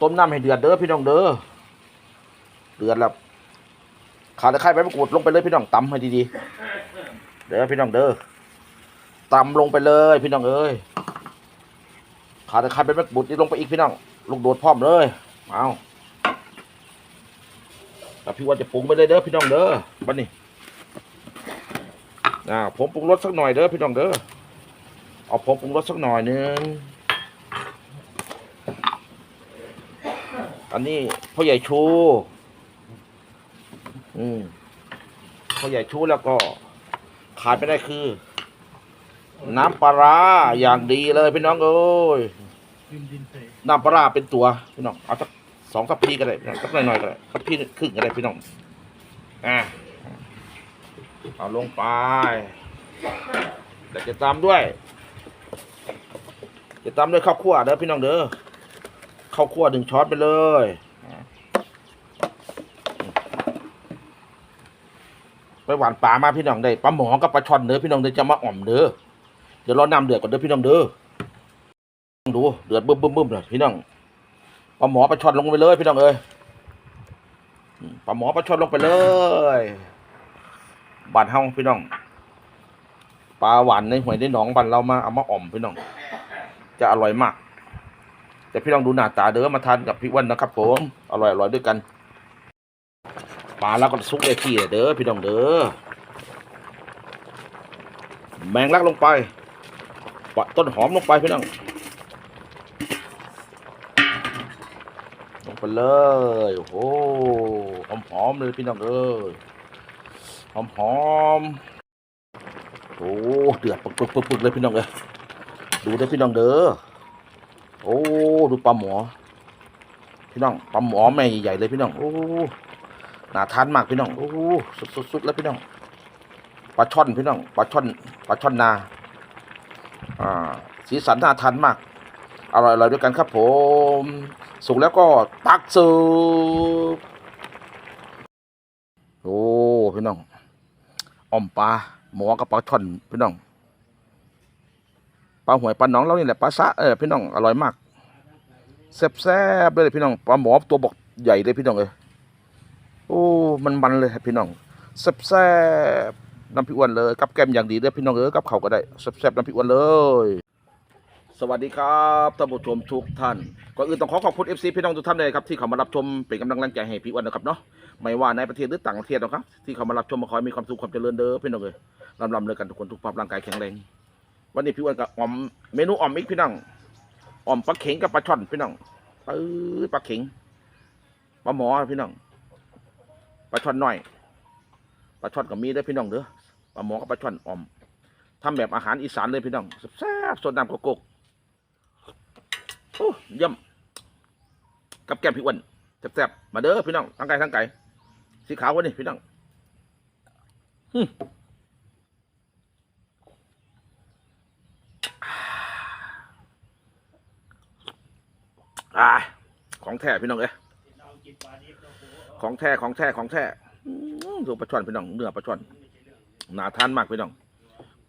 ต้มน้ำให้เดือดเด้อพี่น้องเด้อเดือดแล้วขาตะไคร้ใบมะกรูดลงไปเลยพี่น้องตำให้ดีๆเด้อพี่น้องเด้อตำลงไปเลยพี่น้องเอ้ยขาตะไคร้ใบมะกรูดนี่ลงไปอีกพี่น้องลูกโดดพร้อมเลยเอาแต่พี่ว่าจะปรุงไปเลยเด้อพี่น้องเด้อบัดนี้อ่าผมปรุงรสสักหน่อยเด้อพี่น้องเด้อเอาผมปรุงรสสักหน่อยนึง อันนี้พ่อใหญ่ชู อืมพ่อใหญ่ชูแล้วก็ ขาดไม่ได้คือ น้ำปลาร้าอย่างดีเลยพี่น้องเอ้ยน้ำปลาร้าเป็นตัวพี่น้องเอาสักสองสักพีก็ได้พี่น้องสักหน่อยๆก็ได้สักพีครึ่งก็ได้พี่น้องอ่าเอาลงไปแต่จะตามด้วย จะตามด้วยข้าวคั่วเด้อพี่น้องเด้อ ข้าวคั่วหนึ่งช้อนไปเลยไปหวานปลามาพี่น้องได้ปลาหมอกับปลาช่อนเด้อพี่น้องเด้อจะมาอ่อมเด้อเดี๋ยวรอน้ำเดือดก่อนเด้อพี่น้องเด้อดูเดือดบึ้มบึ้มบึ้มเลยพี่น้องปลาหมอปลาช่อนลงไปเลยพี่น้องเอ้ยปลาหมอปลาช่อนลงไปเลยบานเฮาพี่น้องปลาหวานในหวยในหนองบ้านเรามาเอามาอ่อมพี่น้อง จะอร่อยมาก แต่พี่ลองดูหน้าตาเด้อมาทานกับพี่วันนะครับ ผมอร่อยอร่อยด้วยกันปลาแล้วก็ซุกได้ที่เด้อพี่น้องเด้อแมงลักลงไปปะต้นหอมลงไปพี่น้องลงไปเลยโอ้โหหอมหอมเลยพี่น้องเอ้ยหอมหอมโอ้เดือดปึกปึกปึกปึกเลยพี่น้องเอ้ยดูได้พี่น้องเด้อ โอ้ดูปลาหมอ พี่น้องปลาหมอแม่ใหญ่เลยพี่น้องโอ้หนาทานมากพี่น้องโอ้สุดๆๆแล้วพี่น้องปลาช่อนพี่น้องปลาช่อนปลาช่อนนา อ่า สีสันน่าทานมากอร่อยๆด้วยกันครับผม สุกแล้วก็ตักเสิร์ฟโอ้พี่น้องอ่อมปลาหมอกับปลาช่อนพี่น้อง ปลาหวยปลาหนองเรานี่แหละปลาซะเออพี่น้องอร่อยมากแซ่บๆเลยพี่น้องปลาหมอตัวบอกใหญ่เลยพี่น้องเอยโอ้มันมันเลยพี่น้องแซ่บๆน้ำพริกอ้วนเลยกับแก้มอย่างดีเลยพี่น้องเอยกับเขาก็ได้แซ่บๆน้ำพริกอ้วนเลยสวัสดีครับท่านผู้ชมทุกท่านก่อนอื่นต้องขอขอบคุณเอฟซีพี่น้องทุกท่านเลยครับที่เข้ามารับชมเป็นกำลังใจให้พี่อ้วนนะครับเนาะไม่ว่าในประเทศหรือต่างประเทศนะครับที่เข้ามารับชมมาขอให้มีความสุขความเจริญเด้อพี่น้องเอยลำๆเลยกันทุกคนทุกภาพร่างกายแข็งแรง วันนี้พี่อ้วนกับออมเมนูออมอีกพี่น้องออมปลาเข็งกับปลาช่อนพี่น้องปื้อปลาเข็งปลาหมอพี่น้องปลาช่อนหน้อยปลาช่อนกับมีเด้พี่น้องเด้อปลาหมอกับปลาช่อนออมทำแบบอาหารอีสานเลยพี่น้องแซ่บสดน้ำกกกโอ้เยี่ยมกับแก้มพี่อ้วนแซ่บๆมาเด้อพี่น้องทั้งไก่ทั้งไก่สีขาววันนี้พี่น้องอื อ่า ของแท้พี่น้องเอ้ยของแท้ของแท้ของแท้ดูปลาช่อนพี่น้องเนื้อปลาช่อนหนาทานมากพี่น้อง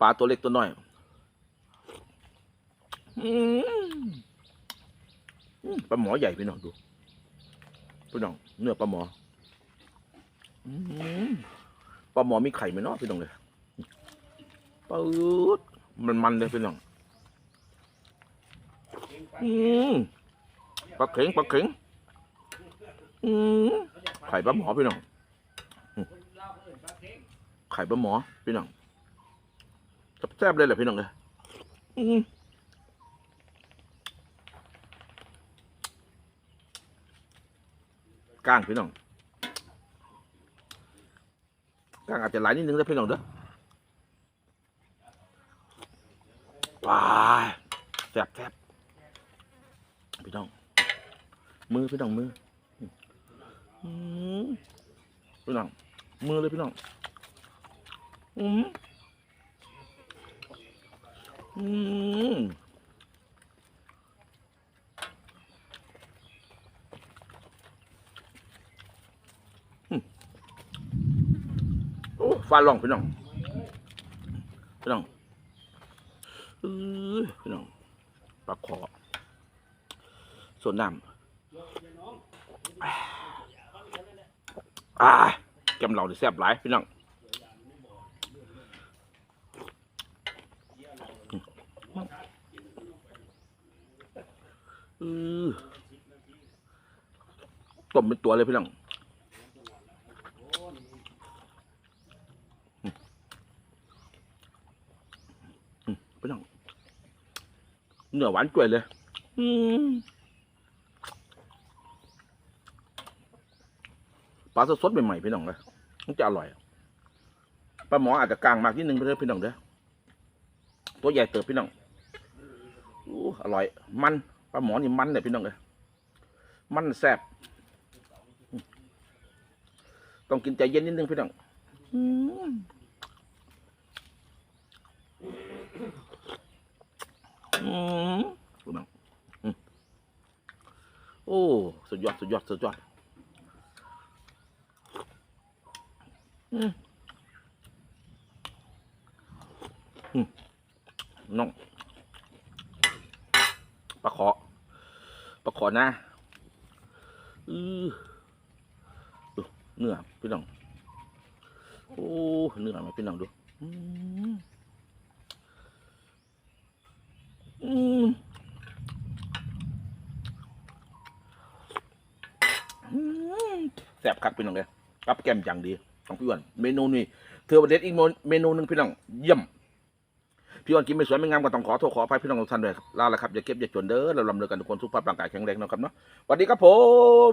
ปลาตัวเล็กตัวน้อยปลาหมอใหญ่พี่น้องดูพี่น้องเนื้อปลาหมออื้อปลาหมอมีไข่ไหมเนาะพี่น้องเลยปื๊ดมันมันเลยพี่น้อง อืม ปลาเข็งปลาเข็งอืมไข่ปลาหมอพี่น้องไข่ปลาหมอพี่น้องแซ่บเลยแหละพี่น้องเลยอืมก้างพี่น้องก้างอาจจะหลายนิดนึงนะพี่น้องเด้อว้าแซ่บแซ่บพี่น้อง มือพี่น้องมืออืมพี่น้องมือเลยพี่น้องอืมอืมอืมโอ้ฟ้าร้องพี่น้องพี่น้องเออพี่น้องปลาคอส่วนน้ำ อ่าแกมเราดิแซ่บหลายพี่น้องต้มเป็นตัวเลยพี่น้องพี่น้องเนื้อหวานจ่วยเลย อืม ลาสดๆใหม่ๆพี่น้องเลยมันจะอร่อยปลาหมออาจจะกลางมากนิดนึงเพื่อนพี่น้องเด้อตัวใหญ่เติบพี่น้องอู้อร่อย มันปลาหมอนี่มันเลยพี่น้องเลยมันแซ่บต้องกินใจเย็นนิดนึงพี่น้องอืมอืมพี่น้องอืมโอ้สุดยอดสุดยอดสุดยอด น้องปลาขอปลาขอหน้าอือเนื้อพี่น้อง โอ้เนื้อมาพี่น้องดูอืมแซ่บคักพี่น้องเลยกับแกมจังดี ของพี่อ้วนเมนูนี้เธอประเด็ดอีกเมนูหนึ่งพี่น้องเยี่ยมพี่อ้วนกินไม่สวยไม่งามก็ต้องขอโทษขออภัยพี่น้องทุกท่านด้วยครับลาละครับอย่าเก็บอย่าจนเด้อเราลำเลิกกันทุกคนสุขภาพร่างกายแข็งแรงนะครับเนาะสวัสดีครับผม